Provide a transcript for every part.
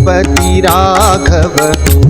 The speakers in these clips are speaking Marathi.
रघुपति राघव.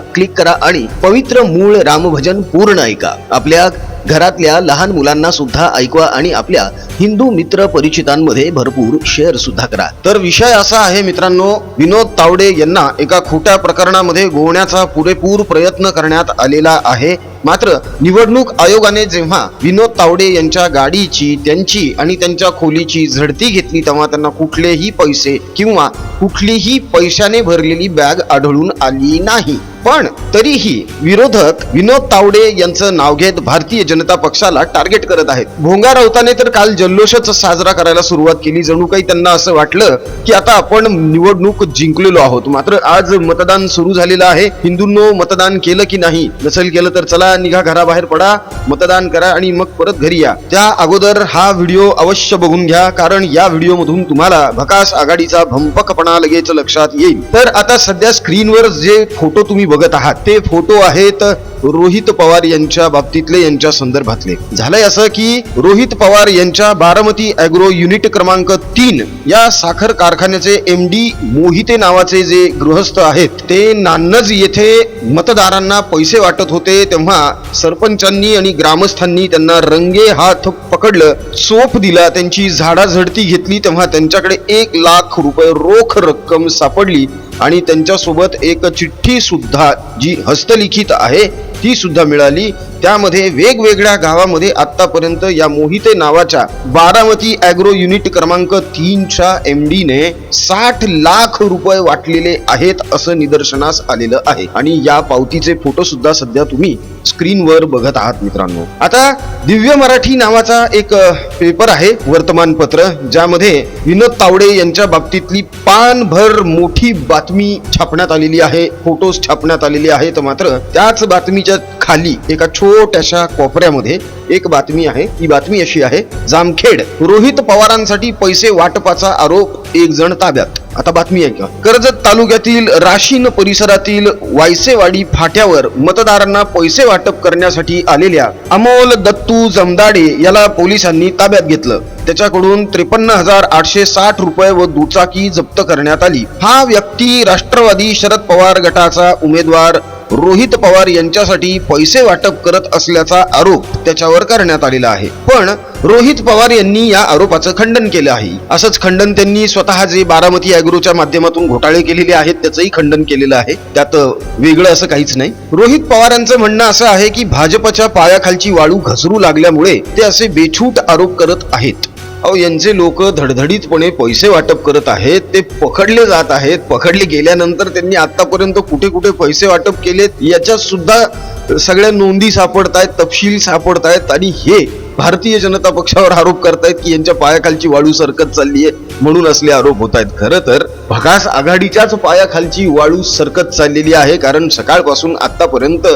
क्लिक करा आणि पवित्र मूळ रामभजन पूर्ण ऐका. आपल्या घरातल्या लहान मुलांना सुद्धा ऐकवा आणि आपल्या हिंदू मित्र परिचितांमध्ये भरपूर शेअर सुद्धा करा. तर विषय असा आहे मित्रांनो विनोद तावडे यांना एका खोट्या प्रकरणामध्ये गोवण्याचा पुरेपूर प्रयत्न करण्यात आलेला आहे. मात्र निवडणूक आयोगाने जेव्हा विनोद तावडे यांच्या गाडीची त्यांची आणि त्यांच्या खोलीची झडती घेतली तेव्हा त्यांना कुठलेही पैसे किंवा कुठलीही पैशाने भरलेली बॅग आढळून आली नाही. पण तरीही विरोधक विनोद तावडे यांचं नाव घेत भारतीय जनता पक्षाला टार्गेट करत आहेत. भोंगा राऊताने तर काल जल्लोषच साजरा करायला सुरुवात केली. जणू काही त्यांना असं वाटलं की आता आपण निवडणूक जिंकलेलो आहोत. मात्र आज मतदान सुरू झालेलं आहे. हिंदूंनो मतदान केलं की नाही? नसेल केलं तर चला निघा घराबाहेर पडा मतदान करा आणि मग परत घरी या. त्या अगोदर हा व्हिडिओ अवश्य बघून घ्या कारण या व्हिडिओ मधून तुम्हाला भकास आघाडीचा भंपकपणा लगेच लक्षात येईल. तर आता सध्या स्क्रीनवर जे फोटो तुम्ही बघत आहात ते फोटो आहेत रोहित पवार यांच्या बाबतीतले यांच्या संदर्भातले. झालंय असं की रोहित पवार यांच्या बारामती अॅग्रो युनिट क्रमांक तीन या साखर कारखान्याचे एम डी मोहिते नावाचे जे गृहस्थ आहेत ते नान्नज येथे मतदारांना पैसे वाटत होते तेव्हा सरपंचांनी आणि ग्रामस्थांनी त्यांना रंगे हात पकडलं चोप दिला त्यांची झाडाझडती घेतली तेव्हा त्यांच्याकडे एक लाख रुपये रोख रक्कम सापडली. आणि त्यांच्यासोबत एक चिठ्ठी सुद्धा जी हस्तलिखित आहे ती सुद्धा मिळाली. त्यामध्ये वेगवेगळ्या गावामध्ये आतापर्यंत या मोहिते नावाच्या बारामती अॅग्रो युनिट क्रमांक तीनच्या एम डीने साठ लाख रुपये वाटलेले आहेत असं निदर्शनास आलेलं आहे. आणि या पावतीचे फोटो सुद्धा सध्या तुम्ही स्क्रीनवर बघत आहात मित्रांनो. आता दिव्य मराठी नावाचा एक पेपर आहे वर्तमानपत्र ज्यामध्ये विनोद तावडे यांच्या बाबतीतली पानभर मोठी बातमी बातमी छापण्यात आलेली आहे फोटोज छापण्यात आलेले आहेत मात्र त्याच बातमीच्या खाली एका छोट्याशा कोपऱ्यामध्ये एक बातमी आहे. ती बातमी अशी आहे जामखेड रोहित पवारांसाठी पैसे वाटपाचा आरोप एक जण ताब्यात. आता बातमी ऐका कर्जत तालुक्यातील राशीन परिसरातील वायसेवाडी फाट्यावर मतदारांना पैसे वाटप करण्यासाठी आलेल्या अमोल दत्तू जमदाडे याला पोलिसांनी ताब्यात घेतलं. त्याच्याकडून त्रेपन्न हजार आठशे साठ रुपये व दुचाकी जप्त करण्यात आली. हा व्यक्ती राष्ट्रवादी शरद पवार गटाचा उमेदवार रोहित पवार यांच्यासाठी पैसे वाटप करत असल्याचा आरोप त्याच्यावर करण्यात आलेला आहे. पण रोहित पवार यांनी या आरोपाचं खंडन केलं आहे. असंच खंडन त्यांनी स्वतः जे बारामती अॅग्रोच्या माध्यमातून घोटाळे केलेले आहेत त्याचंही खंडन केलेलं आहे. त्यात वेगळं असं काहीच नाही. रोहित पवारांचं म्हणणं असं आहे की भाजपच्या पायाखालची वाळू घसरू लागल्यामुळे ते असे बेछूट आरोप करत आहेत. अहो यांचे लोक धडधडीतपणे पैसे वाटप करत आहेत ते पकडले जात आहेत. पकडले गेल्यानंतर त्यांनी आतापर्यंत कुठे कुठे पैसे वाटप केलेत याच्यात सुद्धा सगळ्या नोंदी सापडत आहेत तपशील सापडत आहेत आणि हे भारतीय जनता पक्षावर आरोप करतायत की यांच्या पायाखालची वाळू सरकत चालली आहे म्हणून असले आरोप होत आहेत खरं तर भगास आघाडीच्याच पायाखालची वाळू सरकत चाललेली आहे कारण सकाळपासून आतापर्यंत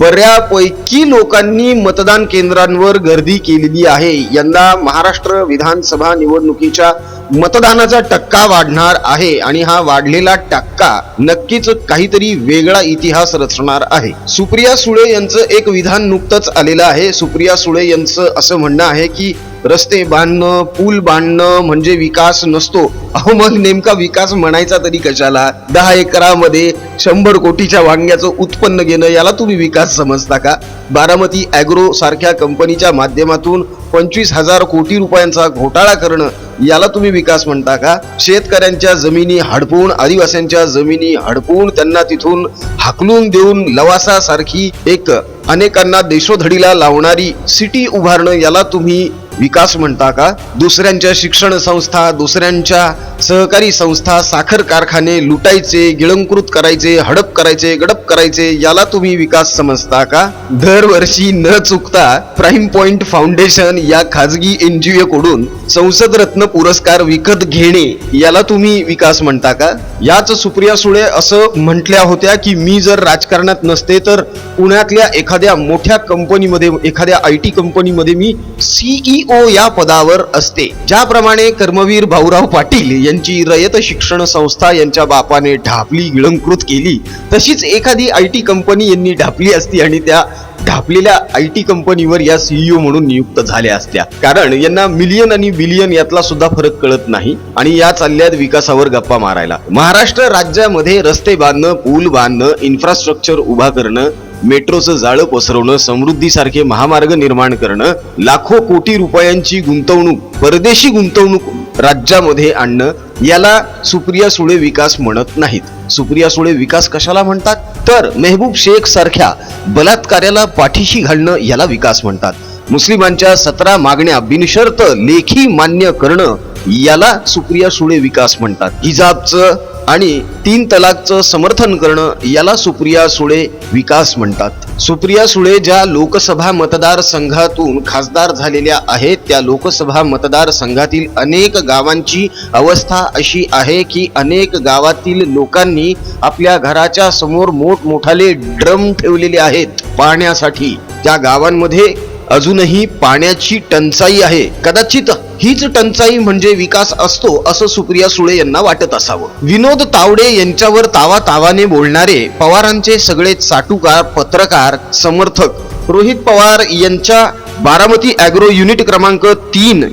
बऱ्यापैकी लोकांनी मतदान केंद्रांवर गर्दी केलेली आहे. यंदा महाराष्ट्र विधानसभा निवडणुकीच्या मतदानाचा टक्का वाढणार आहे आणि हा वाढलेला टक्का नक्कीच काहीतरी वेगळा इतिहास रचणार आहे. सुप्रिया सुळे यांचं एक विधान नुकतंच आलेलं आहे. सुप्रिया सुळे यांचं असं म्हणणं आहे की रस्ते बांधणं पूल बांधणं म्हणजे विकास नसतो. अहो मग नेमका विकास म्हणायचा तरी कशाला? दहा एकरामध्ये शंभर कोटीच्या वांग्याचं उत्पन्न घेणं याला तुम्ही विकास समजता का? बारामती अॅग्रो सारख्या कंपनीच्या माध्यमातून पंचवीस हजार कोटी रुपयांचा घोटाळा करणं याला तुम्ही विकास म्हणता का? शेतकऱ्यांच्या जमिनी हडपून आदिवासींच्या जमिनी हडपून त्यांना तिथून हाकलून देऊन लवासा सारखी एक अनेकांना देशोधडीला लावणारी सिटी उभारणं याला तुम्ही विकास म्हणता का? दुसऱ्यांच्या शिक्षण संस्था दुसऱ्यांच्या सहकारी संस्था साखर कारखाने लुटायचे गिळंकृत करायचे हडप करायचे गडप करायचे याला तुम्ही विकास समजता का? दरवर्षी न चुकता प्राईम पॉइंट फाउंडेशन या खाजगी एनजीओ कडून संसद रत्न पुरस्कार विकत घेणे याला तुम्ही विकास म्हणता का? याच सुप्रिया सुळे असं म्हटल्या होत्या की मी जर राजकारणात नसते तर पुण्यातल्या एखाद्या मोठ्या कंपनीमध्ये एखाद्या आय टी कंपनीमध्ये मी सीईओ या पदावर असते. ज्याप्रमाणे कर्मवीर भाऊराव पाटील यांची रयत शिक्षण संस्था यांच्या बापाने ढापली गिळंकृत केली तशीच एखादी आय टी कंपनी यांनी ढापली असती आणि त्या ढापलेल्या आय टी कंपनीवर या सीईओ म्हणून नियुक्त झाल्या असत्या. कारण यांना मिलियन आणि बिलियन यातला सुद्धा फरक कळत नाही आणि या चालल्यात विकासावर गप्पा मारायला. महाराष्ट्र राज्यामध्ये रस्ते बांधणं पूल बांधणं इन्फ्रास्ट्रक्चर उभा करणं मेट्रोचं जाळं पसरवणं समृद्धीसारखे महामार्ग निर्माण करणं लाखो कोटी रुपयांची गुंतवणूक परदेशी गुंतवणूक राज्यामध्ये आणणं याला सुप्रिया सुळे विकास म्हणत नाहीत. सुप्रिया सुळे विकास कशाला म्हणतात? तर मेहबूब शेख सारख्या बलात्कार्याला पाठीशी घालणं याला विकास म्हणतात. मुस्लिमांच्या सतरा मागण्या बिनशर्त लेखी मान्य करणं याला सुप्रिया सुळे विकास म्हणतात. हिजाबचं आणि तीन तलाकचं समर्थन करणं याला सुप्रिया सुळे विकास म्हणतात. सुप्रिया सुळे ज्या लोकसभा मतदारसंघातून खासदार झालेल्या आहेत त्या लोकसभा मतदारसंघातील अनेक गावांची अवस्था अशी आहे की अनेक गावातील लोकांनी आपल्या घराच्या समोर मोठमोठाले ड्रम ठेवलेले आहेत. पाहण्यासाठी त्या गावांमध्ये अजूनही पाण्याची टंचाई आहे. कदाचित हीच टंचाई म्हणजे विकास असतो असं सुप्रिया सुळे यांना वाटत असावं. विनोद तावडे यांच्यावर तावा तावाने बोलणारे पवारांचे सगळे चाटुकार पत्रकार समर्थक. रोहित पवार यांच्या बारामती अॅग्रो युनिट क्रमांक तीन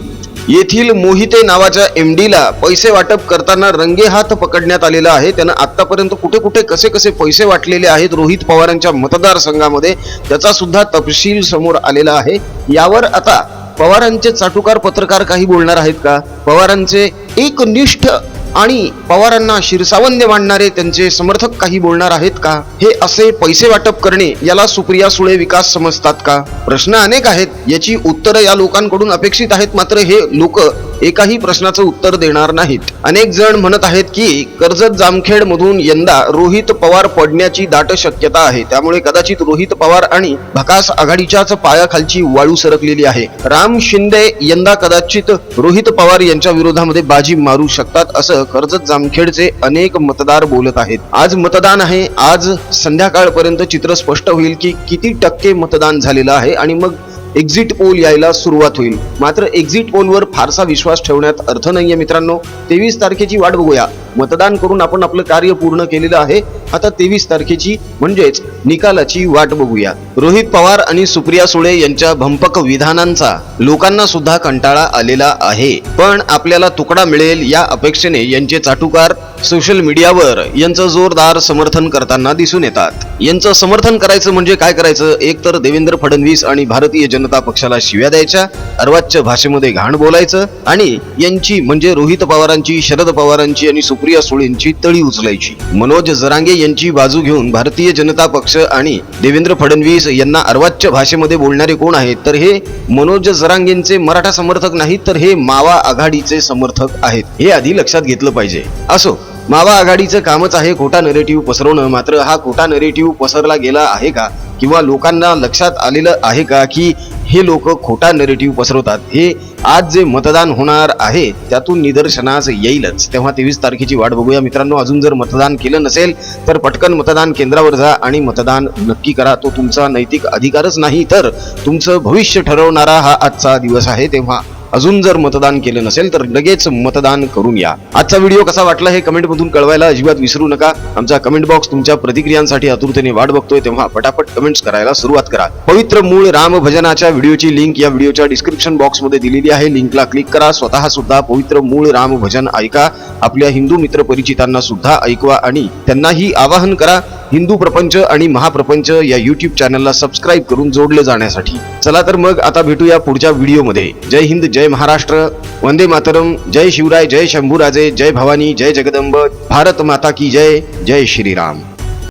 येथील मोहिते नावाच्या एम डीला पैसे वाटप करताना रंगेहात पकडण्यात आलेला आहे. त्यानं आतापर्यंत कुठे कुठे कसे कसे पैसे वाटलेले आहेत रोहित पवारांच्या मतदारसंघामध्ये त्याचा सुद्धा तपशील समोर आलेला आहे. यावर आता पवारांचे चाटुकार पत्रकार काही बोलणार आहेत का? पवारांचे एकनिष्ठ आणि पवारांना शिरसावंद्य मांडणारे त्यांचे समर्थक काही बोलणार आहेत का? हे असे पैसे वाटप करणे याला सुप्रिया सुळे विकास समजतात का? प्रश्न अनेक आहेत याची उत्तरं या लोकांकडून अपेक्षित आहेत मात्र हे लोक एकाही प्रश्नाचं उत्तर देणार नाहीत. अनेक जण म्हणत आहेत की कर्जत जामखेड मधून यंदा रोहित पवार पडण्याची दाट शक्यता आहे. त्यामुळे कदाचित रोहित पवार आणि भकास आघाडीच्याच पायाखालची वाळू सरकलेली आहे. राम शिंदे यंदा कदाचित रोहित पवार यांच्या विरोधामध्ये बाजी मारू शकतात असं कर्जत जामखेडचे अनेक मतदार बोलत आहेत. आज मतदान आहे. आज संध्याकाळपर्यंत चित्र स्पष्ट होईल की किती टक्के मतदान झालेलं आहे आणि मग एक्झिट पोल यायला सुरुवात होईल. मात्र एक्झिट पोलवर फारसा विश्वास ठेवण्यात अर्थ नाहीये मित्रांनो. तेवीस तारखेची वाट बघूया. मतदान करून आपण आपलं कार्य पूर्ण केलेलं आहे. आता तेवीस तारखेची म्हणजेच निकालाची वाट बघूया. रोहित पवार आणि सुप्रिया सुळे यांच्या भंपक विधानांचा लोकांना सुद्धा कंटाळा आलेला आहे. पण आपल्याला तुकडा मिळेल या अपेक्षेने यांचे चाटुकार सोशल मीडियावर यांचं जोरदार समर्थन करताना दिसून येतात. यांचं समर्थन करायचं म्हणजे काय करायचं? एक तर देवेंद्र फडणवीस आणि भारतीय जनता पक्षाला शिव्या द्यायच्या अर्वाच्य भाषेमध्ये घाण बोलायचं आणि यांची म्हणजे रोहित पवारांची शरद पवारांची आणि सुप्रिया सुळेंची तळी उचलायची. मनोज जरांगे यांची बाजू घेऊन भारतीय जनता पक्ष आणि देवेंद्र फडणवीस यांना अर्वाच्य भाषेमध्ये बोलणारे कोण आहेत? तर हे मनोज जरांगेंचे मराठा समर्थक नाहीत तर हे मावा आघाडीचे समर्थक आहेत. हे आधी लक्षात घेतलं पाहिजे. असो मावा आघाडीचं कामच आहे खोटा नरेटिव्ह पसरवणं. मात्र हा खोटा नरेटिव्ह पसरला गेला आहे का? किंवा लोकांना लक्षात आलेलं आहे का की हे लोक खोटा नरेटिव्ह पसरवतात? हे आज जे मतदान होणार आहे त्यातून निदर्शनास येईलच. तेव्हा तेवीस तारखेची वाट बघूया. मित्रांनो अजून जर मतदान केलं नसेल तर पटकन मतदान केंद्रावर जा आणि मतदान नक्की करा. तो तुमचा नैतिक अधिकारच नाही तर तुमचं भविष्य ठरवणारा हा आजचा दिवस आहे. तेव्हा अजून जर मतदान केलं नसेल तर लगेच मतदान करून या. आजचा व्हिडिओ कसा वाटला हे कमेंट मधून कळवायला अजिबात विसरू नका. आमचा कमेंट बॉक्स तुमच्या प्रतिक्रियांसाठी आतुरतेने वाट बघतोय तेव्हा पटापट कमेंट्स करायला सुरुवात करा. पवित्र मूळ राम भजनाच्या व्हिडिओची लिंक या व्हिडिओच्या डिस्क्रिप्शन बॉक्समध्ये दिलेली आहे. लिंकला क्लिक करा. स्वतः सुद्धा पवित्र मूळ राम भजन ऐका. आपल्या हिंदू मित्र परिचितांना सुद्धा ऐकवा आणि त्यांनाही आवाहन करा. हिंदू प्रपंच आणि महाप्रपंच या युट्यूब चॅनलला सबस्क्राईब करून जोडले जाण्यासाठी. चला तर मग आता भेटूया पुढच्या व्हिडिओमध्ये जय हिंद जय महाराष्ट्र. वंदे मातरम. जय शिवराय जय शंभूराजे. जय भवानी जय जगदंब. भारत माता की जय. जय श्रीराम.